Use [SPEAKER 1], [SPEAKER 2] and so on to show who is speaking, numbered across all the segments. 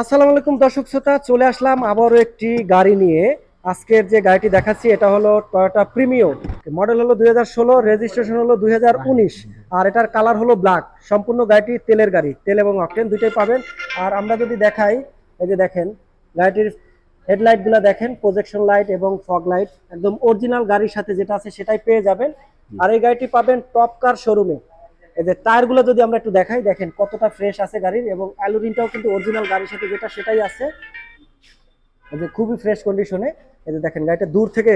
[SPEAKER 1] আসসালামু আলাইকুম দর্শক শ্রোতা, চলে আসলাম আবারও একটি গাড়ি নিয়ে। আজকের যে গাড়িটি দেখাচ্ছি, এটা হলো টয়োটা প্রিমিও মডেল হলো দুই রেজিস্ট্রেশন হলো দুই আর এটার কালার হলো ব্ল্যাক সম্পূর্ণ গাড়িটি তেলের গাড়ি, তেল এবং অকটেন দুইটাই পাবেন। আর আমরা যদি দেখাই, এই যে দেখেন, গাড়িটির হেডলাইটগুলো দেখেন প্রজেকশন লাইট এবং ফগ লাইট একদম অরিজিনাল গাড়ির সাথে যেটা আছে সেটাই পেয়ে যাবেন। আর এই গাড়িটি পাবেন টপ কার শোরুমে এই যে টায়ারগুলো যদি আমরা একটু দেখাই দেখেন কতটা ফ্রেশ আছে গাড়ির এবং অ্যালুরিনটাও কিন্তু অরিজিনাল গাড়ির সাথে যেটা সেটাই আছে। এই যে খুবই ফ্রেশ কন্ডিশনে এই যে দেখেন গাড়িটা দূর থেকে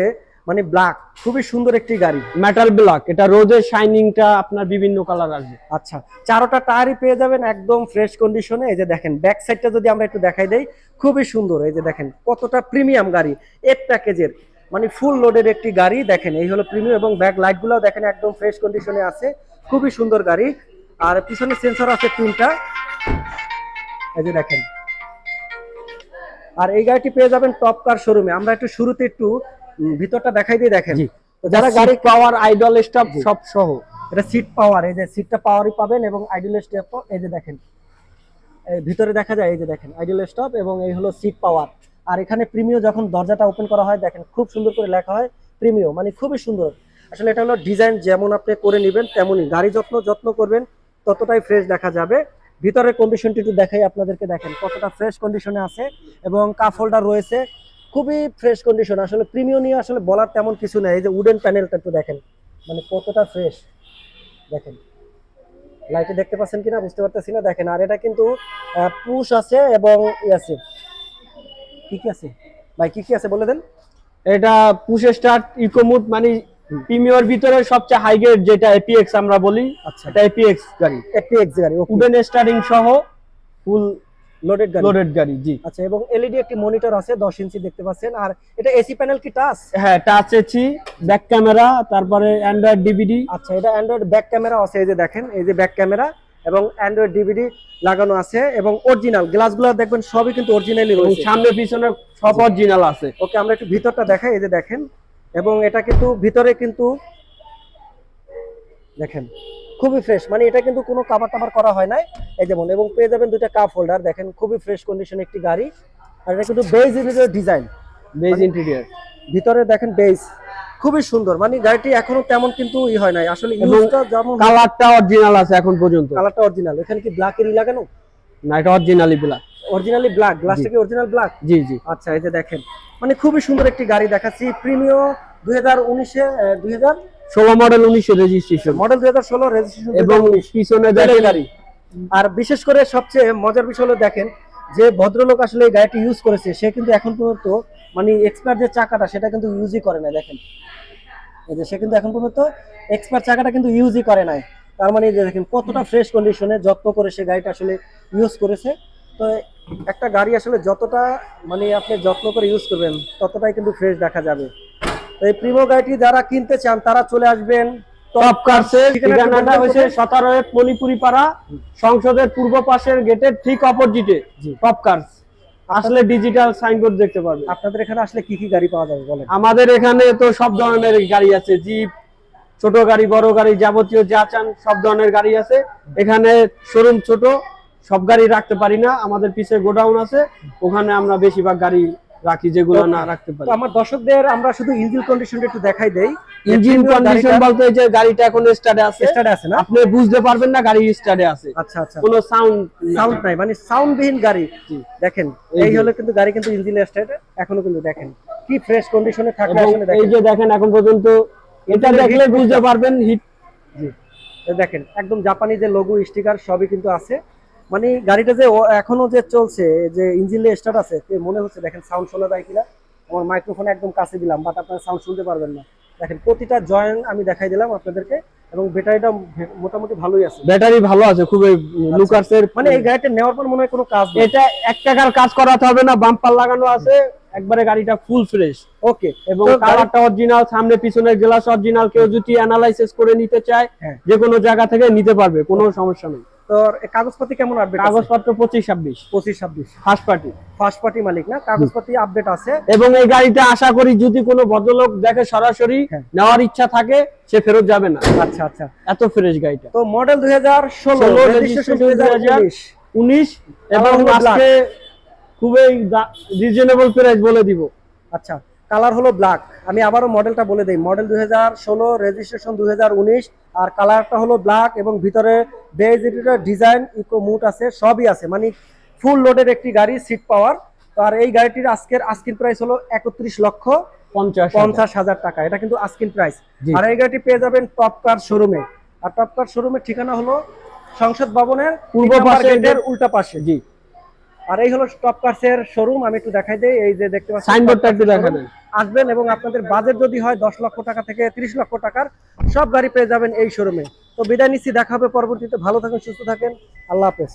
[SPEAKER 1] মানে ব্ল্যাক খুবই সুন্দর একটি গাড়ি।
[SPEAKER 2] মেটাল ব্ল্যাক এটা রোজের শাইনিংটা আপনার বিভিন্ন কালার আসবে।
[SPEAKER 1] আচ্ছা চারোটা টায়ারই পেয়ে যাবেন একদম ফ্রেশ কন্ডিশনে এই যে দেখেন ব্যাক সাইডটা যদি আমরা একটু দেখাই দেই খুবই সুন্দর। এই যে দেখেন কতটা প্রিমিয়াম গাড়ি এর প্যাকেজের মানে ফুল লোডের একটি গাড়ি দেখেন এই হলো প্রিমিয়াম এবং ব্যাক লাইটগুলো দেখেন একদম ফ্রেশ কন্ডিশনে আছে। খুবই সুন্দর গাড়ি। আর পিছনে সেন্সর আছে তিনটা। এই যে দেখেন। আর এই গাড়িটি পেয়ে যাবেন টপ কার শোরুমে আমরা একটু শুরুতে একটু ভিতরটা দেখাই দিয়ে দেখেন। যারা গাড়ি
[SPEAKER 2] পাওয়ার আইডল স্টপ সব সহ।
[SPEAKER 1] এটা সিট পাওয়ার এই যে সিটটা পাওয়ারই পাবেন এবং আইডল স্টপ এই যে দেখেন। এই ভিতরে দেখা যায় এই যে দেখেন আইডল স্টপ এবং এই হলো সিট পাওয়ার আর এখানে প্রিমিও যখন দরজাটা ওপেন করা হয় দেখেন খুব সুন্দর করে লেখা হয় প্রিমিও মানে খুবই সুন্দর। আসলে এটা হলো ডিজাইন যেমন আপনি করে নেবেন, তেমনই গাড়ি যত্ন যত্ন করবেন, ততটাই ফ্রেশ দেখা যাবে। ভিতরের কন্ডিশনটি একটু দেখাই আপনাদেরকে, দেখেন কতটা ফ্রেশ কন্ডিশনে আছে এবং কাপ হোল্ডার রয়েছে, খুবই ফ্রেশ কন্ডিশন আসলে প্রিমিও নিয়ে আসলে বলার তেমন কিছু নেই, এই যে উডেন প্যানেলটা একটু দেখেন মানে কতটা ফ্রেশ দেখেন লাইটে দেখতে পাচ্ছেন কিনা বুঝতে পারতেছি না। দেখেন, আর এটা কিন্তু পুশ আছে এবং আছে। কি কি আছে? ভাই, কি কি আছে বলে দেন?
[SPEAKER 2] এটা পুশ স্টার্ট ইকোমুড মানে প্রিমিয়র ভিতরে সবচেয়ে হাই গ্রেড যেটা এপিএক্স আমরা বলি
[SPEAKER 1] আচ্ছা।
[SPEAKER 2] এটা এপিএক্স গাড়ি।
[SPEAKER 1] এপিএক্স গাড়ি
[SPEAKER 2] উডেন স্টার্টিং সহ ফুল
[SPEAKER 1] লোডেড গাড়ি।
[SPEAKER 2] লোডেড গাড়ি জি।
[SPEAKER 1] আচ্ছা এবং এলইডি একটি মনিটর আছে 10 ইঞ্চি দেখতে পাচ্ছেন। আর এটা এসি প্যানেল কি টাচ
[SPEAKER 2] হ্যাঁ টাচ এসি ব্যাক ক্যামেরা তারপরে অ্যান্ড্রয়েড ডিভিডি
[SPEAKER 1] আচ্ছা এটা অ্যান্ড্রয়েড ব্যাক ক্যামেরা আছে এই যে দেখেন এই যে ব্যাক ক্যামেরা এবং অ্যান্ড্রয়েড ডিভিডি লাগানো আছে এবং অরিজিনাল গ্লাসগুলো দেখবেন সবই কিন্তু অরিজিনালি রয়েছে।
[SPEAKER 2] সামনে পিছনে সব অরিজিনাল আছে।
[SPEAKER 1] ওকে আমরা একটু ভিতরটা দেখাই এই যে দেখেন। এবং এটা কিন্তু ভিতরে কিন্তু দেখেন খুবই ফ্রেশ মানে এটা কিন্তু কোনো কাবার টাবার করা হয় নাই। এই যেমন এবং পেয়ে যাবেন দুইটা কাপ হোল্ডার দেখেন খুবই ফ্রেশ কন্ডিশন একটি গাড়ি। আর এটা কিন্তু বেজ ডিজাইন
[SPEAKER 2] বেজ ইন্টেরিয়র
[SPEAKER 1] ভিতরে দেখেন বেজ খুবই সুন্দর। মানে গাড়িটি এখনও তেমন কিন্তু ই হয় নাই। আসলে ইউজটা যেমন
[SPEAKER 2] কালারটা অরিজিনাল আছে এখন পর্যন্ত।
[SPEAKER 1] কালারটা অরিজিনাল এখানে কি ব্ল্যাক এরই লাগানো
[SPEAKER 2] না এটা অরিজিনালি ব্ল্যাক
[SPEAKER 1] অরিজিনালি ব্ল্যাক গ্লাসটা কি অরিজিনাল ব্ল্যাক
[SPEAKER 2] জি জি।
[SPEAKER 1] আচ্ছা এই যে দেখেন। মানে খুবই সুন্দর একটি গাড়ি দেখাচ্ছি। প্রিমিও দুই হাজার উনিশে দুই হাজার?
[SPEAKER 2] ষোলো মডেল উনিশশো রেজিস্ট্রেশন
[SPEAKER 1] মডেল দুই হাজার ষোলো রেজিস্ট্রেশন
[SPEAKER 2] এবং পিছনে দেখেন
[SPEAKER 1] গাড়ি। আর বিশেষ করে সবচেয়ে মজার বিষয় হলো দেখেন যে ভদ্রলোক আসলে এই গাড়িটি ইউজ করেছে সে কিন্তু এখন পর্যন্ত মানে এক্সপার্ট যে চাকাটা সেটা কিন্তু ইউজই করে না দেখেন। এই যে সে কিন্তু এখন পর্যন্ত এক্সপার্ট চাকাটা কিন্তু ইউজই করে নাই। তার মানে যে দেখেন কতটা ফ্রেশ কন্ডিশনে যত্ন করে সে গাড়িটা আসলে ইউজ করেছে। তো একটা গাড়ি আসলে যতটা মানে আপনি যত্ন করে ইউজ করবেন ততটাই কিন্তু ফ্রেশ দেখা যাবে। তো এই প্রিমো গাড়িটি যারা কিনতে চান তারা চলে আসবেন।
[SPEAKER 2] টপ কার্সের
[SPEAKER 1] ঠিকানাটা
[SPEAKER 2] হয়েছে? সতেরো মণিপুরি পাড়া সংসদের পূর্ব পাশের গেটের ঠিক অপোজিটে। টপ কার্স আসলে ডিজিটাল সাইনবোর্ড দেখতে পারবে
[SPEAKER 1] আপনাদের এখানে আসলে কি কি গাড়ি পাওয়া যাবে বলেন?
[SPEAKER 2] আমাদের এখানে তো সব ধরনের গাড়ি আছে জিপ ছোট গাড়ি বড় গাড়ি যাবতীয় যা চান সব ধরনের গাড়ি আছে। এখানে শোরুম ছোট সব গাড়ি রাখতে পারি না আমাদের পিছে গোডাউন আছে ওখানে আমরা বেশিরভাগ গাড়ি রাখি যেগুলো না রাখতে পারি।
[SPEAKER 1] আমার দর্শকদের আমরা শুধু ইঞ্জিন কন্ডিশনটা একটু দেখাই দেই।
[SPEAKER 2] ইঞ্জিন কন্ডিশন বলতে যে গাড়িটা এখন স্টার্টে আছে।
[SPEAKER 1] স্টার্ট আছে না?
[SPEAKER 2] আপনি বুঝতে পারবেন না গাড়ি স্টার্টে আছে।
[SPEAKER 1] আচ্ছা আচ্ছা।
[SPEAKER 2] কোনো সাউন্ড
[SPEAKER 1] সাউন্ড নাই মানে সাউন্ডবিহীন গাড়ি। দেখেন
[SPEAKER 2] এই
[SPEAKER 1] এই হলো কিন্তু গাড়ি কিন্তু ইঞ্জিন স্টার্ট এখনও কিন্তু দেখেন। কি ফ্রেশ কন্ডিশনে
[SPEAKER 2] এবং
[SPEAKER 1] আসলে
[SPEAKER 2] এই
[SPEAKER 1] দেখেন
[SPEAKER 2] যে দেখেন এখন পর্যন্ত এটা দেখলে বুঝতে পারবেন হিট
[SPEAKER 1] জি। দেখেন একদম জাপানি যে লোগো স্টিকার সবই কিন্তু আছে। মানে গাড়িটা যে এখনও যে চলছে যে ইঞ্জিন স্টার্ট আছে মনে হচ্ছে দেখেন সাউন্ড শোনা যায় কিনা? আমার মাইক্রোফোন একদম কাছে দিলাম বাট আপনারা সাউন্ড শুনতে পারবেন না। দেখেন প্রতিটা জয়েন্ট আমি দেখাই দিলাম আপনাদেরকে এবং ব্যাটারিটা মোটামুটি ভালোই আছে।
[SPEAKER 2] ব্যাটারি ভালো আছে খুবই লুকার্সের।
[SPEAKER 1] মানে এই গাড়িটা নেওয়ার পর মনে হয় কোনো কাজ
[SPEAKER 2] এটা এক টাকার কাজ করাতে হবে না বাম্পার লাগানো আছে একবারে গাড়িটা ফুল ফ্রেশ
[SPEAKER 1] ওকে
[SPEAKER 2] এবং কালারটা অরিজিনাল সামনে পিছনের গ্লাস অরিজিনাল কেউ যদি অ্যানালাইসিস করে নিতে চায়
[SPEAKER 1] হ্যাঁ।
[SPEAKER 2] যে কোনো জায়গা থেকে নিতে পারবে কোনো সমস্যা নেই।
[SPEAKER 1] তো কেমন আপডেট
[SPEAKER 2] কাগজপত্র পঁচিশ ছাব্বিশ।
[SPEAKER 1] পঁচিশ ছাব্বিশ।
[SPEAKER 2] ফার্স্ট পার্টি
[SPEAKER 1] ফার্স্ট পার্টি মালিক না? কাগজপাতি আপডেট আছে।
[SPEAKER 2] এবং এই গাড়িটা আশা করি যদি কোনো ভদ্রলোক দেখে সরাসরি
[SPEAKER 1] হ্যাঁ।
[SPEAKER 2] নেওয়ার ইচ্ছা থাকে সে ফেরত যাবে না।
[SPEAKER 1] আচ্ছা আচ্ছা।
[SPEAKER 2] এত ফ্রেশ গাড়িটা।
[SPEAKER 1] তো মডেল দুই হাজার ষোলো
[SPEAKER 2] 16,
[SPEAKER 1] রেজিস্ট্রেশন
[SPEAKER 2] registration
[SPEAKER 1] দুই হাজার
[SPEAKER 2] 2019 উনিশ এবং আজকে খুবই রিজনেবল প্রাইস বলে দিব।
[SPEAKER 1] আচ্ছা কালার হলো ব্ল্যাক আমি আবারও মডেলটা বলে দিই। মডেল দুই হাজার ষোলো রেজিস্ট্রেশন দুই হাজার উনিশ আর কালারটা হলো ব্ল্যাক এবং ভিতরে বেজ ডিজাইন ইকো মুট আছে সবই আছে। মানে ফুল লোডের একটি গাড়ি সিট পাওয়ার তো আর এই গাড়িটির আজকের আস্কিন প্রাইস হলো একত্রিশ লক্ষ
[SPEAKER 2] পঞ্চাশ
[SPEAKER 1] পঞ্চাশ হাজার টাকা। এটা কিন্তু আস্কিন প্রাইস আর এই গাড়িটি পেয়ে যাবেন টপ কার শোরুমে আর টপ কার শোরুমের ঠিকানা হলো সংসদ ভবনের
[SPEAKER 2] পূর্ব পাশে
[SPEAKER 1] উল্টা পাশে।
[SPEAKER 2] জি।
[SPEAKER 1] আর এই হলো টপ কার্সের শোরুম আমি একটু দেখাই দেই এই যে দেখতে পাচ্ছেন
[SPEAKER 2] সাইনবোর্ডটা একটু
[SPEAKER 1] showroom। আসবেন এবং আপনাদের বাজেট যদি হয় দশ লক্ষ টাকা থেকে তিরিশ লক্ষ টাকার সব গাড়ি পেয়ে যাবেন এই শোরুমে তো বিদায় নিচ্ছি দেখা হবে পরবর্তীতে। ভালো থাকেন সুস্থ থাকেন। আল্লাহ হাফেজ।